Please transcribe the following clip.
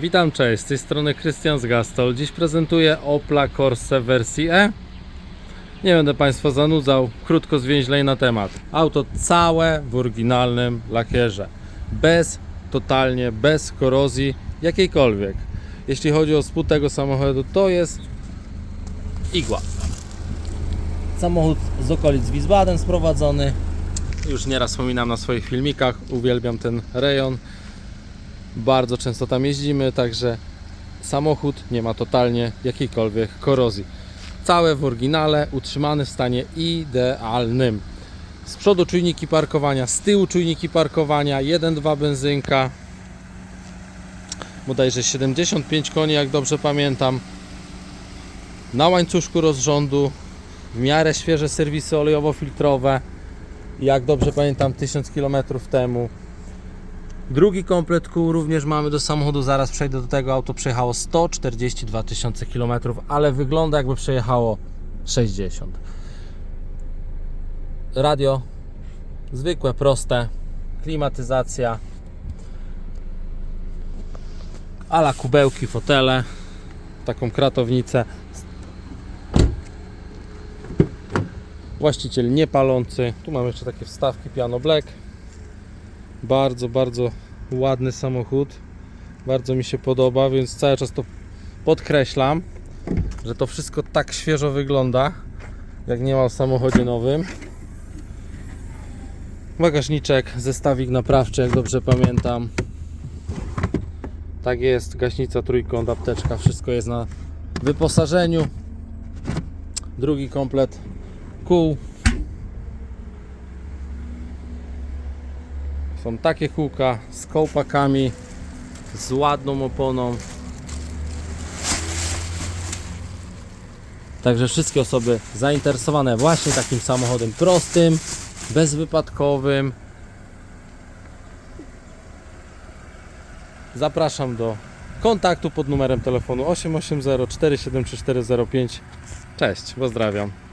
Witam, cześć, z tej strony Krystian z Gastol. Dziś prezentuję Opla Corsa wersji E. Nie będę Państwa zanudzał, krótko zwięźlej na temat. Auto całe w oryginalnym lakierze. Bez, totalnie bez korozji jakiejkolwiek. Jeśli chodzi o spód tego samochodu, to jest igła. Samochód z okolic Wiesbaden sprowadzony. Już nieraz wspominam na swoich filmikach, uwielbiam ten rejon. Bardzo często tam jeździmy, także samochód nie ma totalnie jakiejkolwiek korozji. Całe w oryginale, utrzymany w stanie idealnym. Z przodu czujniki parkowania, z tyłu czujniki parkowania, 1-2 benzynka. Bodajże 75 koni, jak dobrze pamiętam. Na łańcuszku rozrządu, w miarę świeże serwisy olejowo-filtrowe. Jak dobrze pamiętam, 1000 km temu. Drugi komplet kół również mamy do samochodu, zaraz przejdę do tego. Auto przejechało 142 tysiące km, ale wygląda jakby przejechało 60. Radio zwykłe, proste, klimatyzacja, ala kubełki, fotele, taką kratownicę. Właściciel niepalący. Tu mamy jeszcze takie wstawki piano black. Bardzo, bardzo ładny samochód. Bardzo mi się podoba, więc cały czas to podkreślam, że to wszystko tak świeżo wygląda, jak nie ma w samochodzie nowym. Bagażniczek, zestawik naprawczy, jak dobrze pamiętam. Tak jest, gaśnica, trójkąt, apteczka, wszystko jest na wyposażeniu. Drugi komplet kół. Są takie kółka z kołpakami, z ładną oponą. Także wszystkie osoby zainteresowane właśnie takim samochodem prostym, bezwypadkowym. Zapraszam do kontaktu pod numerem telefonu 880 473 405. Cześć, pozdrawiam.